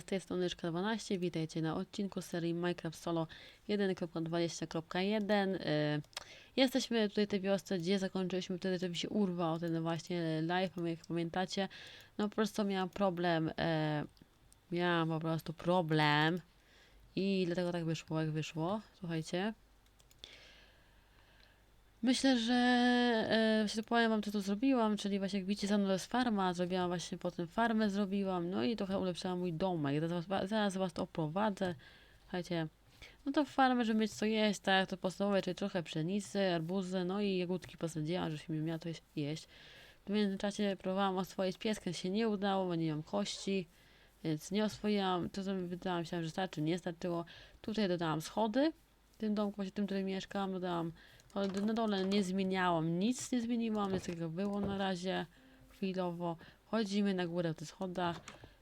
Z tej strony Szka12, witajcie na odcinku serii Minecraft Solo 1.20.1. E, Jesteśmy tutaj w tej wiosce, gdzie zakończyliśmy wtedy, żeby się urwał ten właśnie live, jak pamiętacie. No po prostu miałam problem, e, miałam po prostu problem i dlatego tak wyszło, jak wyszło. Słuchajcie. Myślę, że e, się powiem wam, co tu zrobiłam, czyli właśnie jak widzicie, mną jest farma, zrobiłam właśnie potem farmę zrobiłam, no i trochę ulepszyłam mój domek. Zaraz, zaraz was to oprowadzę. Słuchajcie, no to farmę, żeby mieć co jeść, tak, to podstawowe, czyli trochę pszenicy, arbuzy, no i jagódki posadziłam, żebyśmy miała to jeść-. W międzyczasie próbowałam oswoić pieskę, się nie udało, bo nie mam kości, więc nie oswoiłam. To, co wydałam się, że starczy, nie starczyło. Tutaj dodałam schody, w tym domku, właśnie tym, w którym mieszkam, dodałam na dole nie zmieniałam, nic nie zmieniłam, jest jak było na razie, chwilowo. Chodzimy na górę tych schodach.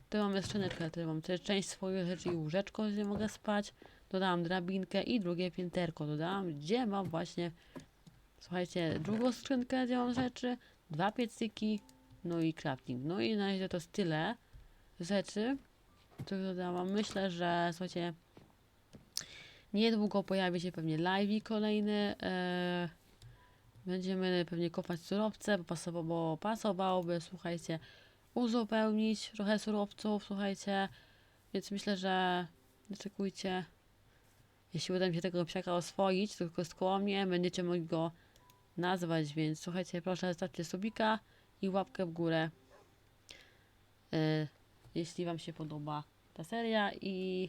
Tu mamy skrzyneczkę, tu mam część swoich rzeczy i łóżeczko, gdzie mogę spać. Dodałam drabinkę i drugie pięterko dodałam, gdzie mam właśnie, słuchajcie, drugą skrzynkę, gdzie mam rzeczy, dwa piecyki, no i crafting. No i na razie to jest tyle rzeczy, które dodałam. Myślę, że, słuchajcie, Niedługo pojawi się pewnie live kolejny. E, będziemy pewnie kopać surowce, bo, pasowa- bo pasowałoby, słuchajcie, uzupełnić trochę surowców, słuchajcie. Więc myślę, że wyczekujcie. Jeśli uda mi się tego psiaka oswoić, tylko koło mnie, będziecie mogli go nazwać, więc słuchajcie, proszę zostawcie subika i łapkę w górę. E, jeśli Wam się podoba ta seria i